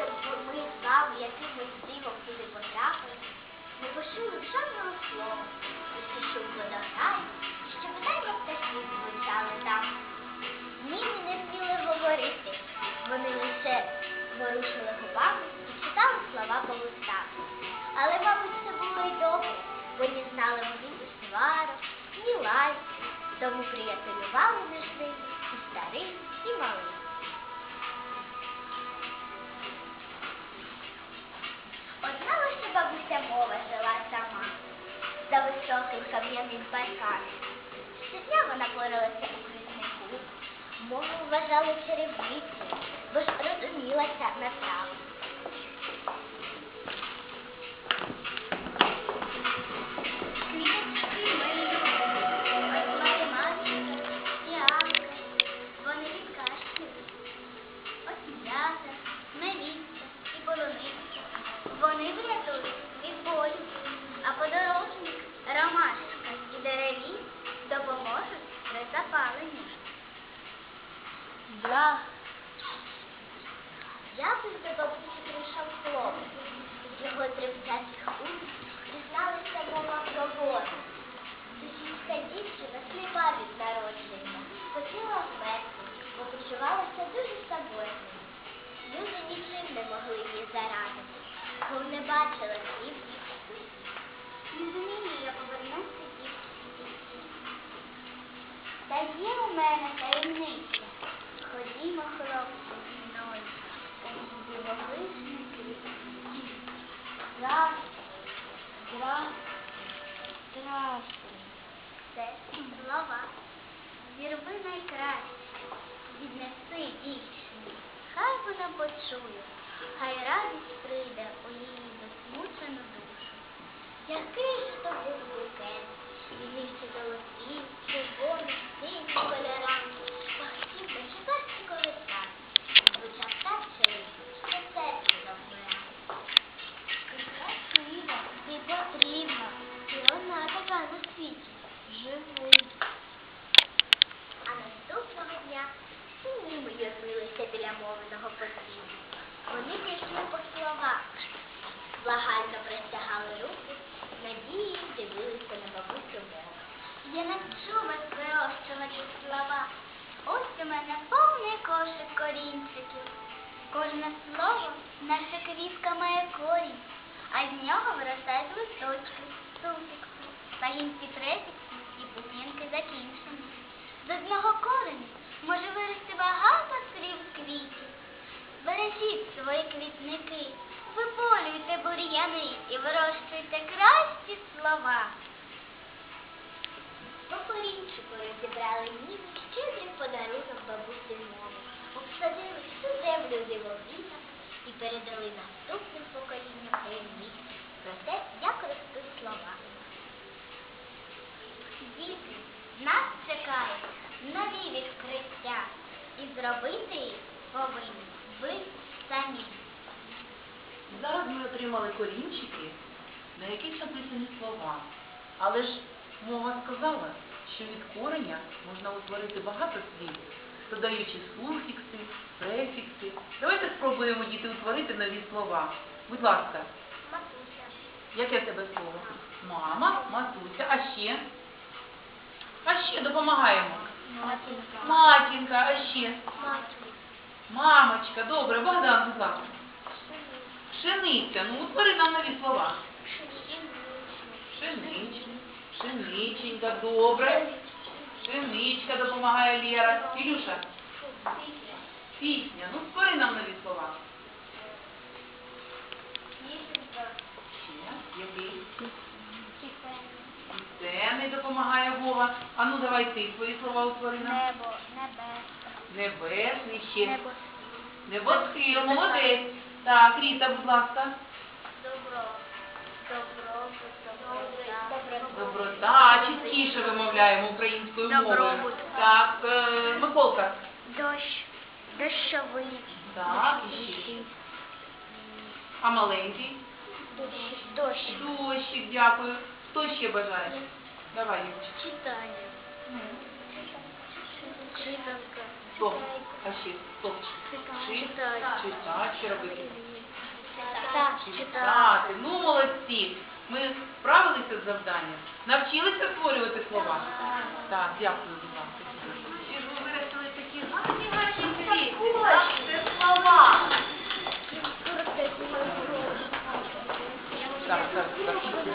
Але ми з вами якимось дивом туди потрапили, не почули жодного слова, тільки шум водограю, що видаймо птахів звучали там. Ні, ми не вміли говорити. Вони лише ворушили губами і читали слова по листах. Але, мабуть, це було й добре, бо не знали ні сварок, ні лайк, тому приятелювали між ними і старий, і малий. Бабуся мова жила сама за високим кам'яним парканом. Щодня вона поралася у квітнику, мову вважали черевниці, бо ж розумілася на траву. Вони врятують Я. Якось до бабусі прийшов хлопець. З його тремтячих уст дізналися мова про воду. Сусідська дівчина сліпа від народження, хотіла вмерти, бо почувалася дуже самотньою. Люди нічим не могли її зарадити, бо не бачила світлі. Не зумію я повернутися дівчині. Та є у мене таємниця. Ходімо, хлопці, мною. У дивовижний здрасте. Це слова. Зірви найкраще, віднеси дівчині. Хай вона почує, хай радість прийде у її засмучену душу. Який ж то живий. А наступного дня всі ніби юрмилися біля мовленого постійно. Вони пішли по словах, благально простягали руки, надією дивилися на бабусю мову. Я навчу вас вирощувати слова. Ось у мене повний кошик корінчиків. Кожне слово наша квітка має корінь, а з нього виростають листочки, суфікси, пагінці префікси і пуп'янки закінчені. З одного кореня може вирости багато слів квітів. Бережіть свої квітники, виполюйте бур'яни і вирощуйте кращі слова. По корінчику розібрали ніби щедрий подарунок бабусі мови, обсадили всю землю дивовітами і передали наступним поколінням таємниць про те, як ростуть слова. Діти, нас чекають нові відкриття, і зробити їх повинні ви самі. Зараз ми отримали корінчики, на яких написані слова. Але ж мова сказала, що від кореня можна утворити багато слів, додаючи суфікси, префікси. Давайте спробуємо діти утворити нові слова. Будь ласка, Матуся, яке в тебе слово? Мама, матуся, а ще? А ще допомагаємо. матінка, Матінка, а ще? матінка, Мамочка, добре, Богдан, будь ласка. Пшениця, ну утвори нам нові слова. Пшеничка, пшениченька, добре. Пшеничка допомагає Лєра. Ілюша, пісня, ну створи нам нові слова. Ще, який? Допомагає Вова. А ну давай ти свої слова утвори нам. Небо, небеса, Небесний ще. небо, Небосхил, молодець. Так, Ріта, будь ласка. добро, добро, добро, Доброта, чистіше вимовляємо українською мовою. Так, е, Миколка. Дощ, дощовий, Так, і ще. А маленький? Дощ. Дощик, дякую. Хто ще бажає? Давай, Юрчик. Читання. Читанка. Стоп. А ще стопчик. Читати. Читати, що робити? Читати. Ну, молодці. Ми справилися з завданням. Навчилися створювати слова? Так, дякую вам. І ж ви виростили такі гарні, гарні квіти. Так, Це слова. Так, так, так.